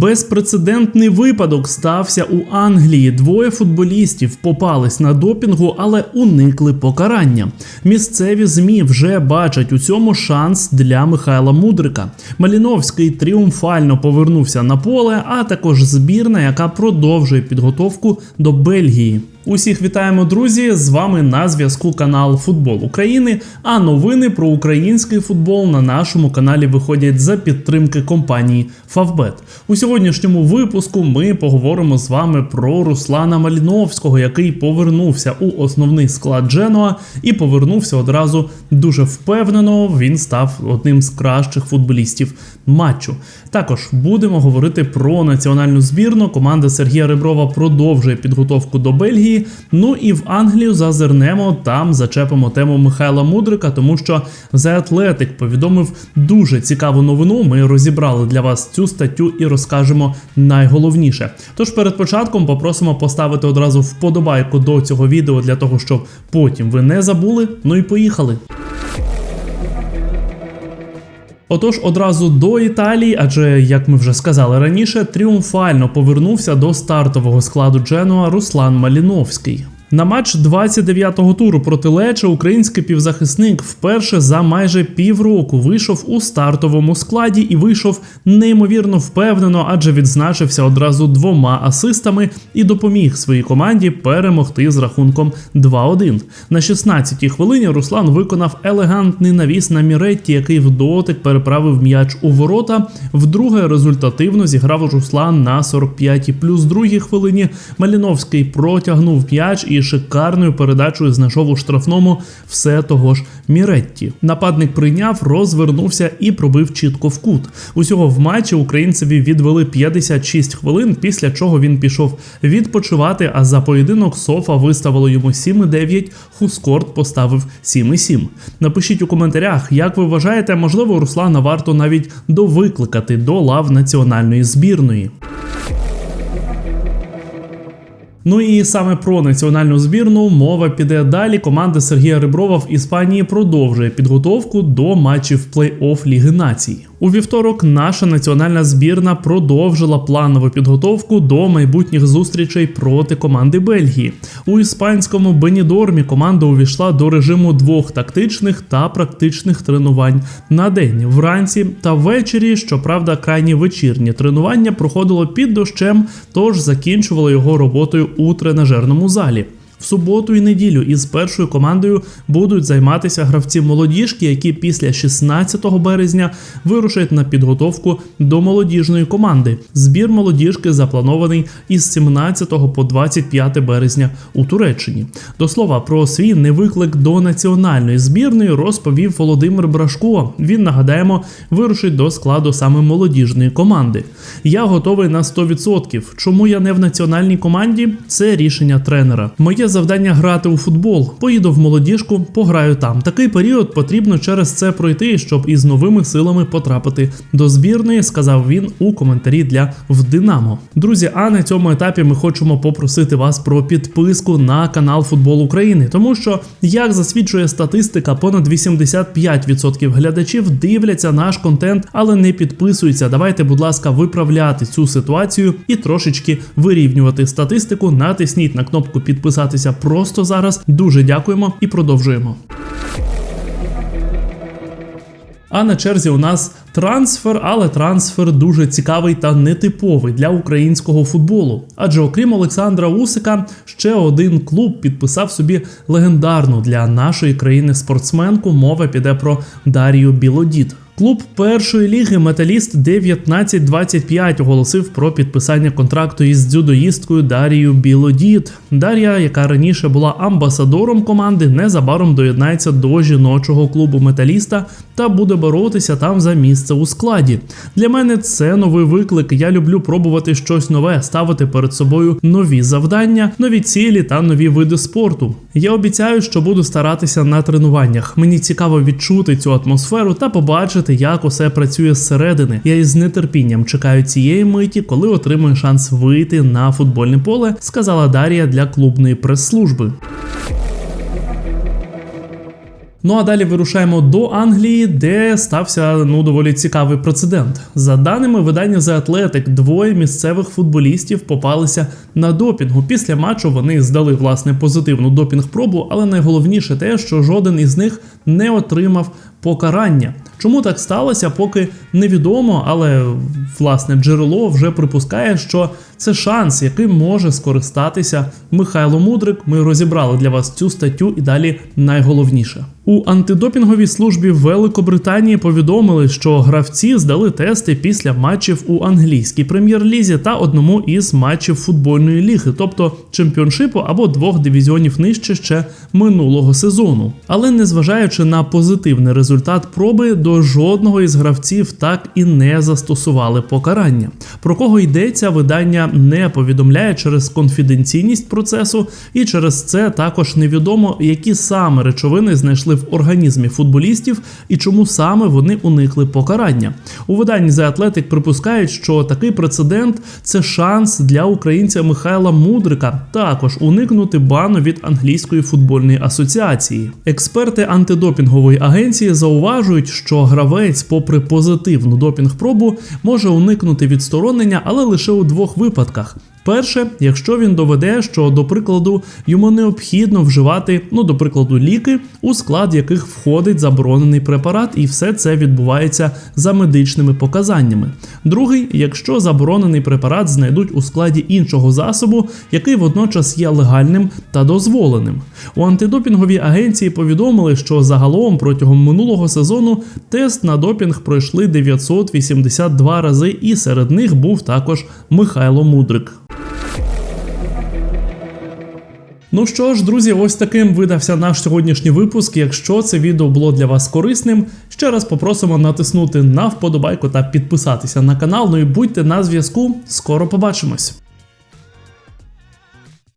Безпрецедентний випадок стався у Англії. Двоє футболістів попались на допінгу, але уникли покарання. Місцеві змі вже бачать у цьому шанс для Михайла Мудрика. Маліновський тріумфально повернувся на поле, а також збірна, яка продовжує підготовку до Бельгії. Усіх вітаємо, друзі! З вами на зв'язку канал Футбол України. А новини про український футбол на нашому каналі виходять за підтримки компанії Фавбет. У сьогоднішньому випуску ми поговоримо з вами про Руслана Маліновського, який повернувся у основний склад Дженуа і повернувся одразу дуже впевнено. Він став одним з кращих футболістів матчу. Також будемо говорити про національну збірну. Команда Сергія Реброва продовжує підготовку до Бельгії. Ну і в Англію зазирнемо там зачепимо тему Михайла Мудрика, тому що The Athletic повідомив дуже цікаву новину. Ми розібрали для вас цю статтю і розкажемо найголовніше. Тож перед початком попросимо поставити одразу вподобайку до цього відео для того, щоб потім ви не забули. Ну і поїхали. Отож, одразу до Італії, адже як ми вже сказали раніше, тріумфально повернувся до стартового складу Дженуа Руслан Маліновський. На матч 29-го туру проти Леча український півзахисник вперше за майже півроку вийшов у стартовому складі і вийшов неймовірно впевнено, адже відзначився одразу двома асистами і допоміг своїй команді перемогти з рахунком 2-1. На 16-й хвилині Руслан виконав елегантний навіс на Міретті, який в дотик переправив м'яч у ворота. Вдруге результативно зіграв Руслан на 45-й плюс другій хвилині. Маліновський протягнув м'яч і шикарною передачею знайшов у штрафному все того ж Міретті. Нападник прийняв, розвернувся і пробив чітко в кут. Усього в матчі українцеві відвели 56 хвилин, після чого він пішов відпочивати. А за поєдинок Софа виставило йому 7,9, Хускорт поставив 7,7. Напишіть у коментарях, як ви вважаєте, можливо, Руслана варто навіть довикликати до лав національної збірної. Ну і саме про національну збірну мова піде далі. Команда Сергія Реброва в Іспанії продовжує підготовку до матчів плей-офф Ліги Націй. У вівторок наша національна збірна продовжила планову підготовку до майбутніх зустрічей проти команди Бельгії. У іспанському Бенідормі команда увійшла до режиму двох тактичних та практичних тренувань на день вранці та ввечері. Щоправда, крайні вечірні тренування проходило під дощем, тож закінчувало його роботою у тренажерному залі. В суботу і неділю із першою командою будуть займатися гравці молодіжки, які після 16 березня вирушать на підготовку до молодіжної команди. Збір молодіжки запланований із 17 по 25 березня у Туреччині. До слова про свій невиклик до національної збірної розповів Володимир Брашко. Він нагадаємо вирушить до складу саме молодіжної команди. Я готовий на 100%. Чому я не в національній команді? Це рішення тренера. Моє завдання грати у футбол. Поїду в молодіжку, пограю там. Такий період потрібно через це пройти, щоб із новими силами потрапити до збірної, сказав він у коментарі для в Динамо. Друзі, а на цьому етапі ми хочемо попросити вас про підписку на канал Футбол України, тому що, як засвідчує статистика, понад 85% глядачів дивляться наш контент, але не підписуються. Давайте, будь ласка, виправляти цю ситуацію і трошечки вирівнювати статистику. Натисніть на кнопку підписатися просто зараз. Дуже дякуємо і продовжуємо. А на черзі у нас трансфер, але трансфер дуже цікавий та нетиповий для українського футболу. Адже окрім Олександра Усика, ще один клуб підписав собі легендарну для нашої країни спортсменку. Мова піде про Дарію Білодід. Клуб першої ліги Металіст 1925 оголосив про підписання контракту із дзюдоїсткою Дарією Білодід. Дар'я, яка раніше була амбасадором команди, незабаром доєднається до жіночого клубу Металіста та буде боротися там за місце у складі. Для мене це новий виклик. Я люблю пробувати щось нове, ставити перед собою нові завдання, нові цілі та нові види спорту. Я обіцяю, що буду старатися на тренуваннях. Мені цікаво відчути цю атмосферу та побачити, як усе працює зсередини. Я із нетерпінням чекаю цієї миті, коли отримую шанс вийти на футбольне поле, сказала Дарія для клубної прес-служби. Ну а далі вирушаємо до Англії, де стався ну доволі цікавий прецедент. За даними видання The Athletic, двоє місцевих футболістів попалися на допінгу. Після матчу вони здали власне позитивну допінг-пробу, але найголовніше те, що жоден із них не отримав покарання. Чому так сталося, поки невідомо, але власне джерело вже припускає, що це шанс, яким може скористатися Михайло Мудрик. Ми розібрали для вас цю статтю і далі найголовніше. У антидопінговій службі Великобританії повідомили, що гравці здали тести після матчів у англійській прем'єр-лізі та одному із матчів футбольної ліги, тобто чемпіоншипу або двох дивізіонів нижче ще минулого сезону. Але незважаючи на позитивний результат проби, до жодного із гравців так і не застосували покарання. Про кого йдеться, видання не повідомляє через конфіденційність процесу, і через це також невідомо, які саме речовини знайшли в організмі футболістів і чому саме вони уникли покарання. У виданні The Athletic припускають, що такий прецедент це шанс для українця Михайла Мудрика також уникнути бану від англійської футбольної асоціації. Експерти антидопінгової агенції зауважують, що гравець, попри позитивну допінг-пробу, може уникнути відсторонення, але лише у двох випадках. Перше, якщо він доведе, що до прикладу йому необхідно вживати, ну до прикладу, ліки, у склад яких входить заборонений препарат, і все це відбувається за медичними показаннями. Другий, якщо заборонений препарат знайдуть у складі іншого засобу, який водночас є легальним та дозволеним. У антидопінговій агенції повідомили, що загалом протягом минулого сезону тест на допінг пройшли 982 рази, і серед них був також Михайло Мудрик. Ну що ж, друзі, ось таким видався наш сьогоднішній випуск. Якщо це відео було для вас корисним, ще раз попросимо натиснути на вподобайку та підписатися на канал. Ну і будьте на зв'язку. Скоро побачимось.